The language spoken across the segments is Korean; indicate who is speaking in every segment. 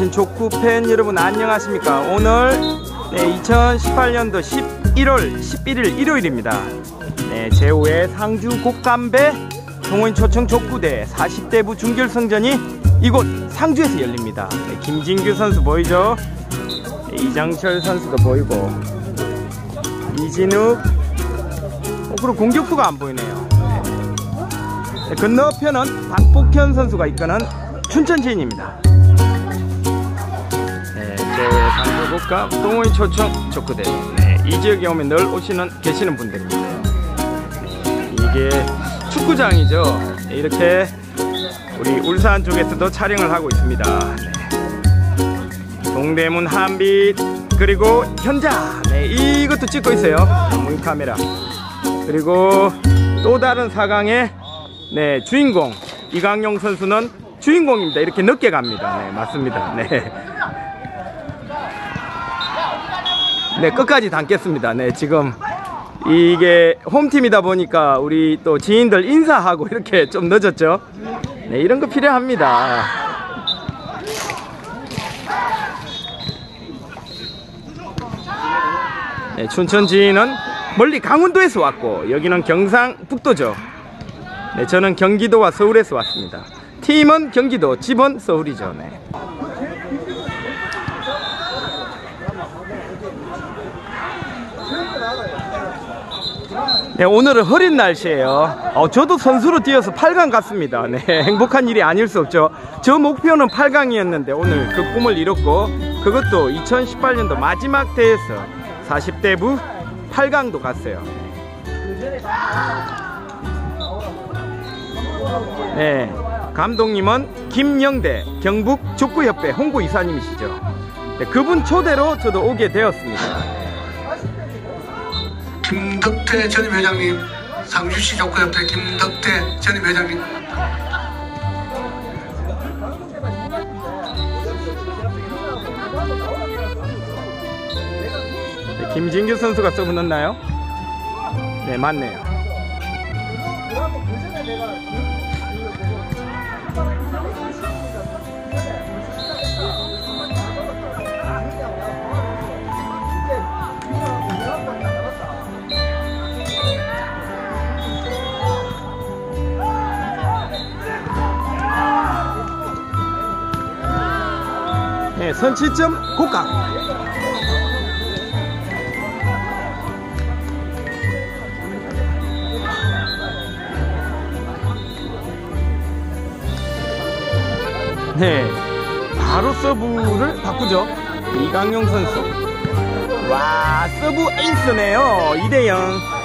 Speaker 1: 계신 족구 팬 여러분 안녕하십니까? 오늘 네, 2018년도 11월 11일 일요일입니다. 네, 제5회 상주 곡감배 동호인 초청 족구대 40대 부 준결승전이 이곳 상주에서 열립니다. 네, 김진규 선수 보이죠? 네, 이장철 선수도 보이고 이진욱. 어, 그리고 공격수가 안 보이네요. 네. 네, 건너편은 박복현 선수가 이끄는 춘천지인입니다. 네, 제 상주국가 동호인 초청 족구대 네, 이 지역에 오면 늘 오시는 계시는 분들입니다 이게 축구장이죠 네, 이렇게 우리 울산 쪽에서도 촬영을 하고 있습니다 네. 동대문 한빛 그리고 현장 네, 이것도 찍고 있어요 문 카메라 그리고 또 다른 4강의 네, 주인공 이강용 선수는 주인공입니다. 이렇게 늦게 갑니다. 네, 맞습니다. 네. 네, 끝까지 담겠습니다. 네, 지금 이게 홈팀이다 보니까 우리 또 지인들 인사하고 이렇게 좀 늦었죠. 네, 이런 거 필요합니다. 네, 춘천 지인은 멀리 강원도에서 왔고 여기는 경상북도죠. 네, 저는 경기도와 서울에서 왔습니다. 팀은 경기도, 집은 서울이죠. 네. 네, 오늘은 흐린 날씨예요. 어, 저도 선수로 뛰어서 8강 갔습니다. 네, 행복한 일이 아닐 수 없죠. 저 목표는 8강이었는데 오늘 그 꿈을 이뤘고 그것도 2018년도 마지막 대회에서 40대부 8강도 갔어요. 네, 감독님은 김영대 경북 족구협회 홍보이사님이시죠. 네, 그분 초대로 저도 오게 되었습니다.
Speaker 2: 김덕태 전임 회장님, 상주시 족구협회 김덕태 전임 회장님.
Speaker 1: 네, 김진규 선수가 써붙었나요? 네, 맞네요. 선취점 고가. 네, 바로 서브를 바꾸죠. 이강용 선수. 와, 서브 에이스네요. 2대0.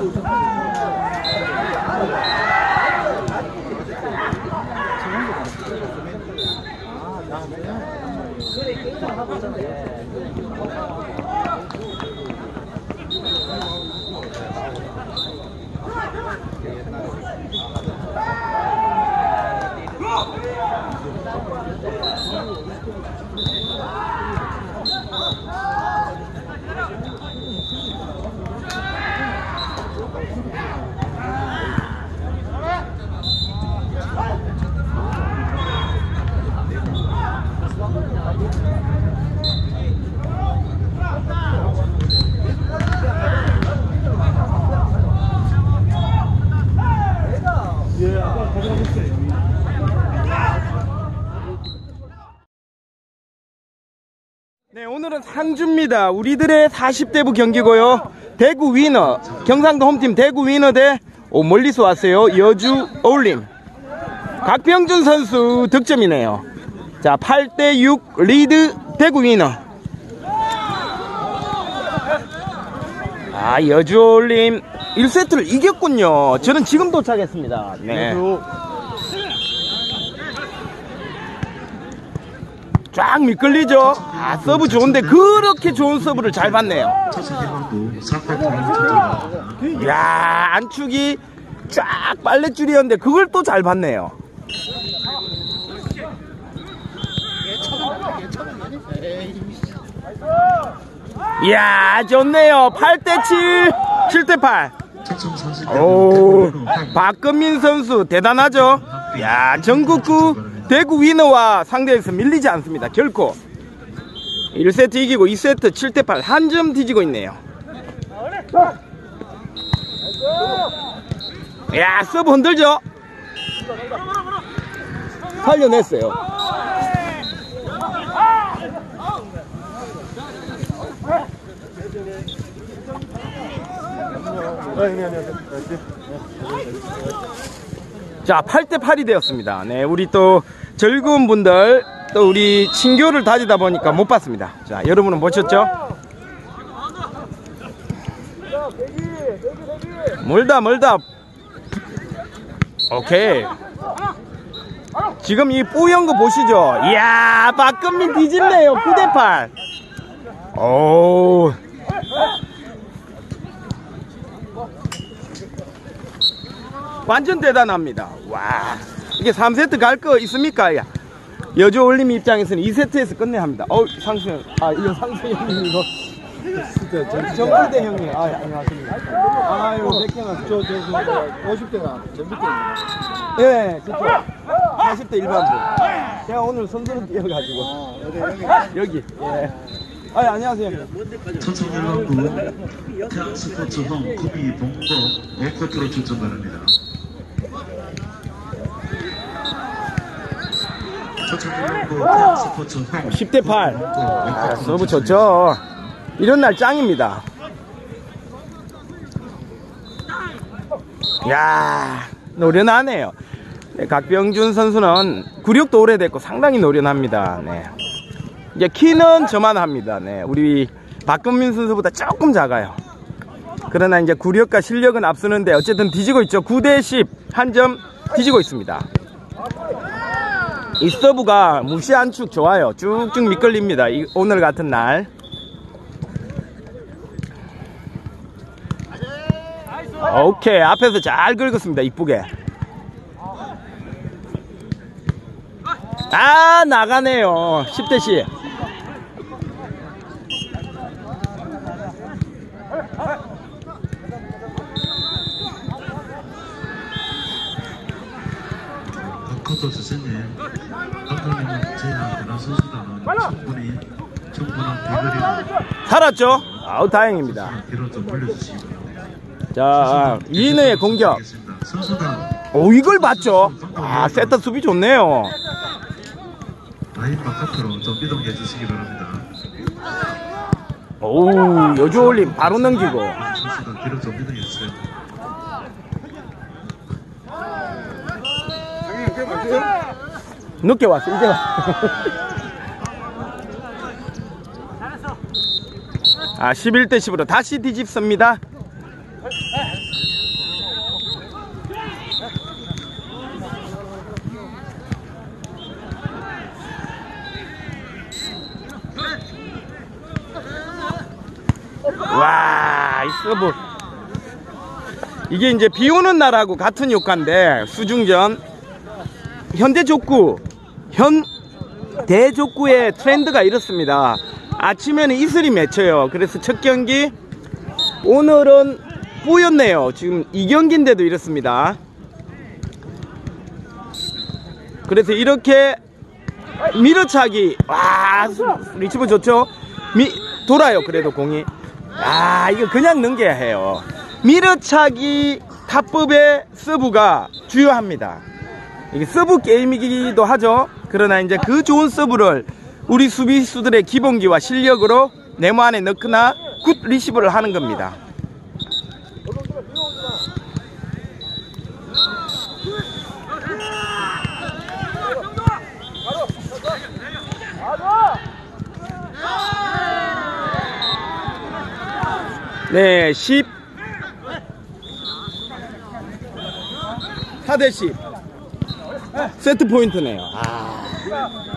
Speaker 1: Obrigado. 네, 오늘은 상주입니다. 우리들의 40대부 경기고요. 대구 위너, 경상도 홈팀 대구 위너 대 오, 멀리서 왔어요. 여주 올림 박병준 선수 득점이네요. 자, 8대6 리드 대구 위너. 아, 여주 올림 1세트를 이겼군요. 저는 지금 도착했습니다. 네. 쫙 미끌리죠? 아, 서브 좋은데 그렇게 좋은 서브를 잘 받네요. 이야, 안축이 쫙 빨래줄이었는데 그걸 또 잘 받네요. 이야, 좋네요. 8대7, 7대8.
Speaker 3: 차점 40
Speaker 1: 오, 박건민 선수 대단하죠? 야, 전국구 대구 위너와 상대에서 밀리지 않습니다. 결코. 1세트 이기고 2세트 7대 8 한 점 뒤지고 있네요. 야, 서브 흔들죠? 살려냈어요. 자, 8대 8이 되었습니다. 네, 우리 또 즐거운 분들, 또 우리 친교를 다니다 보니까 못 봤습니다. 자, 여러분은 보셨죠? 멀다, 멀다. 오케이. 지금 이 뽀얀 거 보시죠? 이야, 박근민 뒤집네요. 9대 8. 오. 완전 대단합니다. 와. 이게 3세트 갈 거 있습니까? 야. 여주 올림 입장에서는 2세트에서 끝내야 합니다. 어, 상수형. 아, 이거 상수형님 이거. 진짜 정- 정글대 형님. 아, 안녕하십니까. 아유, 백경아. 저, 저, 저, 50대가 전북대입니다. 예, 저쪽. 40대 일반부. 제가 오늘 선수를 뛰어가지고. 여기. 예. 아, 안녕하세요. 형님.
Speaker 3: 차차기하고 태양스포츠홈 구비 봉고 5코트로 출전 바랍니다. 차차기하고 태양스포츠홈
Speaker 1: 10대 8. 아, 서브 좋죠. 이런 날 짱입니다. 야 노련하네요. 네, 각병준 선수는 구력도 오래됐고 상당히 노련합니다. 네. 이제 키는 저만 합니다. 네. 우리 박건민 선수보다 조금 작아요. 그러나 이제 구력과 실력은 앞서는데 어쨌든 뒤지고 있죠. 9대 10. 한 점 뒤지고 있습니다. 이 서브가 무시한 축 좋아요. 쭉쭉 미끌립니다. 이- 오늘 같은 날. 오케이. 앞에서 잘 긁었습니다. 이쁘게. 아, 나가네요. 10대 10.
Speaker 3: 박커터 주세님 감독님은 제안하거나 선수단은 충분히 충분한 대결이나
Speaker 1: 살았죠? 아우, 다행입니다.
Speaker 3: 뒤로 좀.
Speaker 1: 자, 위너의 공격. 오, 이걸 봤죠? 아, 세터 수비 좋네요.
Speaker 3: 라인 바깥으로 좀 이동해 주시기 바랍니다.
Speaker 1: 오, 여주 올림 바로 넘기고.
Speaker 3: 선수단 뒤로 좀 이동해 주세요.
Speaker 1: 늦게 왔어, 이제 와. 아, 11대 10으로 다시 뒤집습니다. 와, 이 서브. 이게 이제 비 오는 날하고 같은 효과인데, 수중전. 현대 족구, 현 대족구의 트렌드가 이렇습니다. 아침에는 이슬이 맺혀요. 그래서 첫 경기 오늘은 뿌였네요. 지금 2경기인데도 이렇습니다. 그래서 이렇게 밀어차기 와 리치브 좋죠? 미 돌아요. 그래도 공이 아 이거 그냥 넘겨야 해요. 밀어차기 타법의 서브가 주요합니다. 이게 서브 게임이기도 하죠. 그러나 이제 그 좋은 서브를 우리 수비수들의 기본기와 실력으로 네모 안에 넣거나 굿 리시브를 하는 겁니다. 네, 10 4대 10 세트 포인트네요. 아.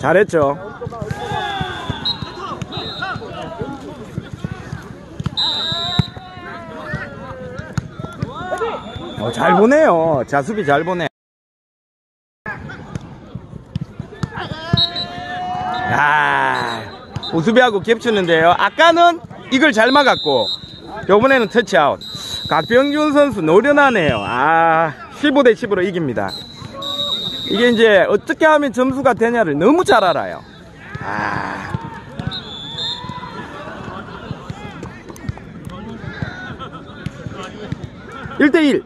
Speaker 1: 잘했죠. 어, 잘 보네요. 자수비 잘 보네. 야, 우수비하고 겹치는데요. 아까는 이걸 잘 막았고, 요번에는 터치아웃. 각병준 선수 노련하네요. 아, 15대 10으로 이깁니다. 이게 이제 어떻게 하면 점수가 되냐를 너무 잘 알아요. 아. 1대1.